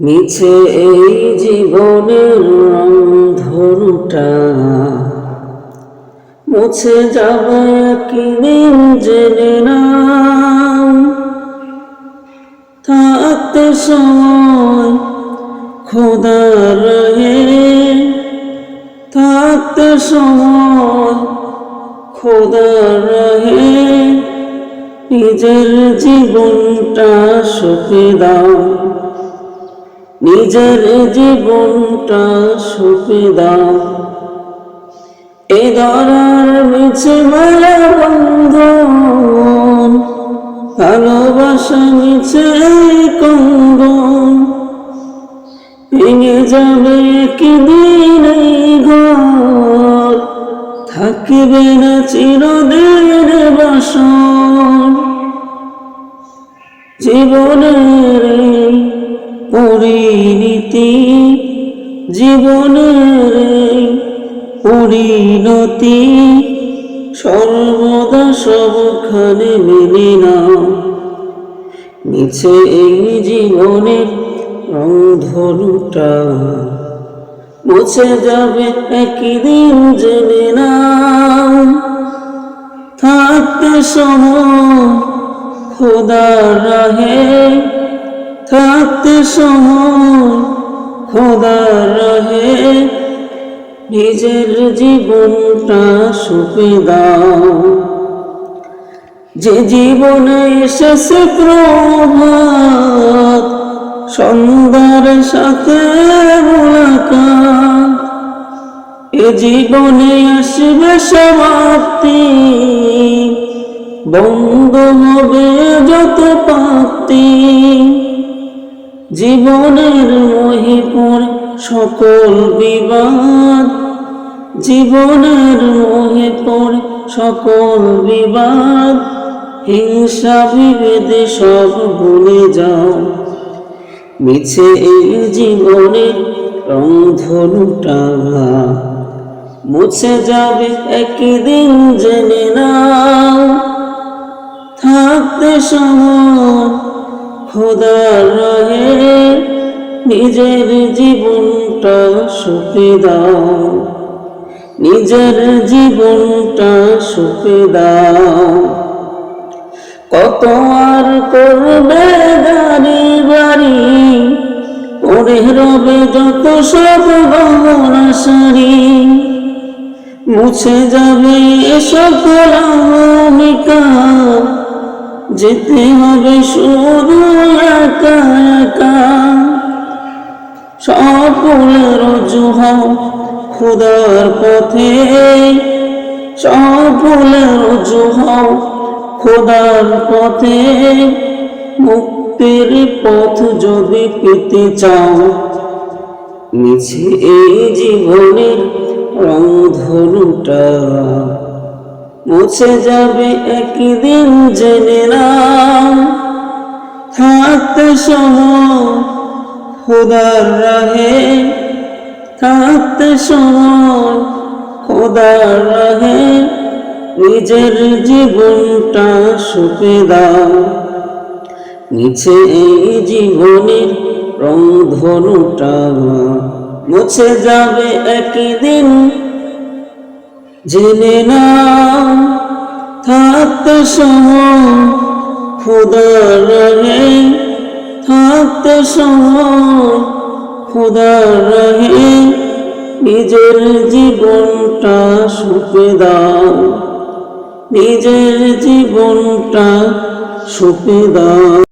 মিছে এই জীবনের ধরুটা মুছে যাবে একদিন জেনে না থাকতে সময় খোদা রহে থাকতে সময় খোদা রহে নিজের জীবনটা সুখে দাও। নিজের জীবনটা সঁপে দাও। এ ধরার মিছে মায়া বন্ধন, ভালোবাসা মিছে কঙ্গন। ভেঙে যাবে কি দিন এই ঘর, থাকবে না চিরদিন বাসন। জীবনের এই পরিণীতি জীবনের পরিণতি সর্বদা সবখানে মেনে না নিচে এই জীবনের রংধনুটা মুছে যাবে একদিন জেনে না থাকতে সময় খোদার রাহে থাকতে সময় খোদার রাহে। নিজের জীবনটা সুপে দাও। যে জীবনে এসেছে প্রভাত, সন্ধ্যার সাথে এ জীবনে আসবে সমাপ্তি, বন্ধ হবে যত পাতি জীবনের মহিপুর সকল বিবাদ। জীবনের মহিপুর সকল বিবাদ। হিংসা বিভেদে সব ভুলে যাও। মিছে এই জীবনে রংধনুটা মুছে যাবে একদিন জেনে নাও। থাকতে সময় খোদার রহে নিজের জীবনটা সুখে দাও। নিজের জীবনটা সুখে দাও। কত আর করবে গাড়ি বাড়ি পরে রবে যত সব শাড়ি, মুছে যাবে সকল ভূমিকা যেতে হবে শুধু একা একা। সকলের জুহাও খুদার পথে। সকলের জুহাও খোদার পথে। মুক্তির পথ যদি পেতে চাও, মিছে এই জীবনের রংধনুটা। মুছে যাবে একদিন জেনে নাও। থাকতে সময় খোদার রাহে থাকতে সময় খোদার রাহে, নিজের জীবনটা সুখে দাও। নিচে এই জীবনের রংধনুটা মুছে যাবে একদিন জেনে নাও থাকতে সময় খোদার রহে থাকতে সময় খোদার রহে, নিজের জীবনটা সুখে দাও, নিজের জীবনটা সুখে দাও।